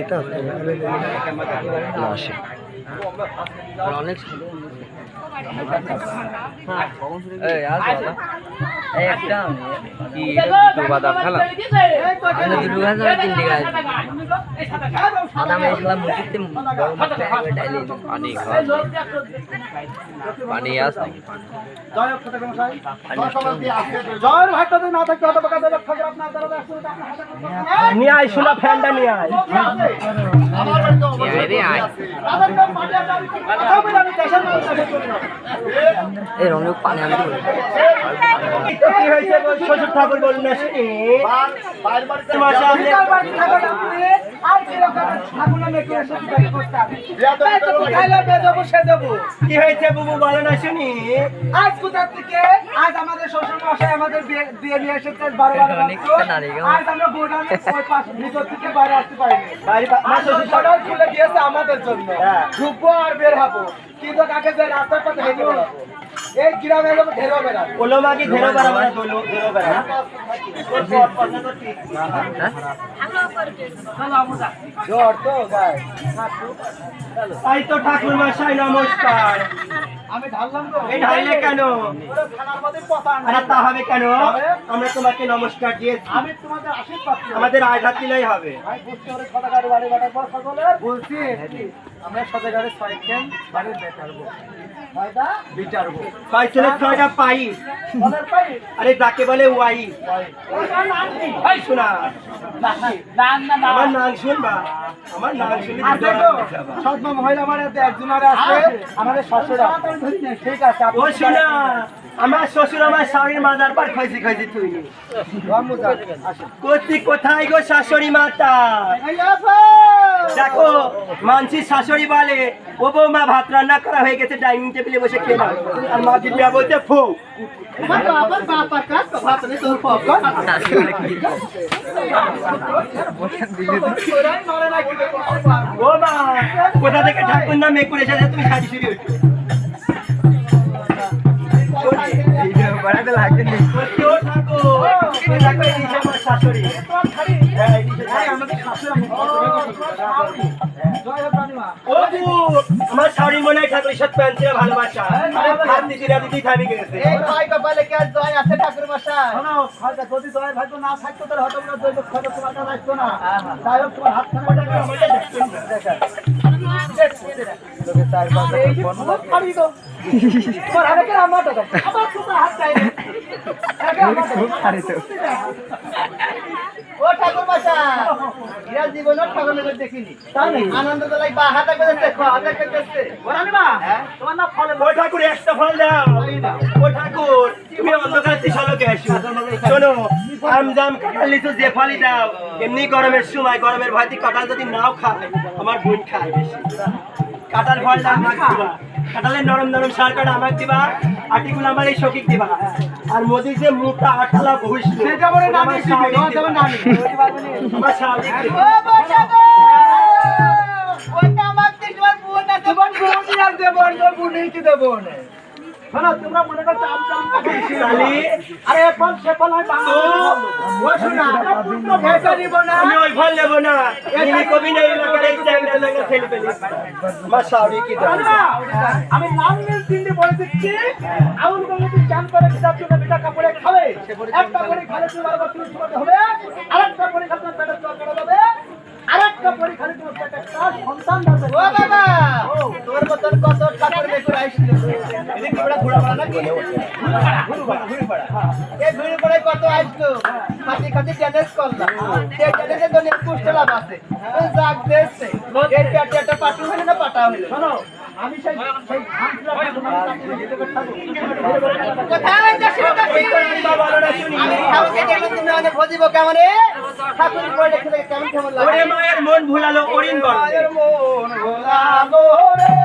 এটা আসে। অনেক পানি আস নাকি? জয়ের ভাইটা না থাকতে হতো। নিয়ে আয় শোনা ফ্যানটা নিয়ে আয়। এই রঙের পানি আনতে কি হয়েছে শ্বশুর ঠাকুর বলুন। কি? বুবু বলো না শুনি। আজ কোথার থেকে? আজ আমাদের শ্বশুর মশাই আমাদের বিয়ে- বিয়ে নিয়ে এসেছে বারো বারো। আজ আমরা গোডাউনে ওই ভিতর থেকে বাইরে আসতে পারিনি। বাড়ি শ্বশুর দিয়েছে আমাদের জন্য। হ্যাঁ। ঢুকবো আর বের হব। কিন্তু কাকে যে রাস্তার পথে হেঁটে বেড়াবো? বলো বেড়া। তো ভাই। তাই তো ঠাকুর মশাই নমস্কার। আমি ঢাললাম তো। এই কেন? আরে তা হবে কেন? আমরা তোমাকে নমস্কার দিয়েছি। আমি তোমাদের আশীর্বাদ আমাদের আঘাত দিলেই হবে। বাড়ার বলছি আমরা সদাগারে সাইকেল বাড়ি বেটারবো ভাইদা ছেলে ছয়টা পাই। আরে যাকে বলে ওয়াই। শোনা। আমার নাম শুনবা? আমার নাম শুনলে সব মহিলা আমার একজন আর আছে আমাদের শ্বশুর ঠিক আছে। ও শোনা। আমার শ্বশুর আমার স্বামীর মাদার পার খাইছি খাইছি তুই। কোথি কোথায় গো শাশুড়ি মাতা? দেখো মানসি শাশুড়ি বলে, ও বৌমা, ভাত রান্না করা হয়ে গেছে, ডাইনিং টেবিলে বসে খেয়ে নাও। আর মা দিদিয়া বলছে, ফু। মা কোথা থেকে ঠাকুর নাম মেকুর এসেছে? তুমি সাজি সুরি আমার এই শাড়ি মনে হয় ঠাকুরের সাথে প্যান্সিরা ভালোবাসা। হাত দিদি দিদি থামি গেছে। যদি দয়া ভাগ্য না থাকতো তাহলে খবর তোমাকে রাখতো না। তাই হোক হাত তোমার তোমার যে ফলই দাও এমনি গরমের সময় গরমের ভয়তে কাঁঠাল যদি নাও খায় আমার বোন খায় বেশি। কাঁঠাল ফলটা আমাকে দিবা। কাটালে নরম নরম সার কাটা আমাকে দিবা। আটিগুলো আমার এই শকিক দিবা। আর মোদি যে মুখটা আটালা ভবিষ্য সেটা বলে নামি আমার শালিক দিবা। আমার তোমার মনে করছ আম চাম শালি, আরে ফল সে ফল আমি বাংলা ও শোনা এটা নিব না। আমি ওই ফল নেব না। ইনি কবি নেই এলাকার এই চ্যাংড়া লাগা ছেলে পেলে। আমার শালিক কি দাও আমি নাম নীল তিনটে বলে দিচ্ছি। আউল গঙ্গে তুই চান করে কিতাব চুলে বিটা কাপড়ে খাবে। একটা করে খালে তোমার বাথরুম চুলাতে হবে আরেকটা করে খালে তোমার পেটে জল করা আরেকটা করে খালে তোমার পেটে সন্তান যাবে ও বাবা তোর মতন কত ঠাকুর মেকুর আইছিল পড়া এই ঘুরু পড়ায় কত আসলো খাতি খাতি টেনিস করলাম সেই টেনিসের জন্য পুষ্ট লাভ আছে ওই দেখছে এই পেটে একটা পাটু হইল না পাটা হইল শোনো আমি সেই সেই ধানগুলো তোমার কাছে দিতে পারব কোথায় যাচ্ছি আমি ঠাকুরকে দেখলে তুমি অনেক ভজিব কেমন রে ঠাকুর কেমন কেমন লাগে ওরে মায়ের মন ভুলালো অরিন মন ভোলালো রে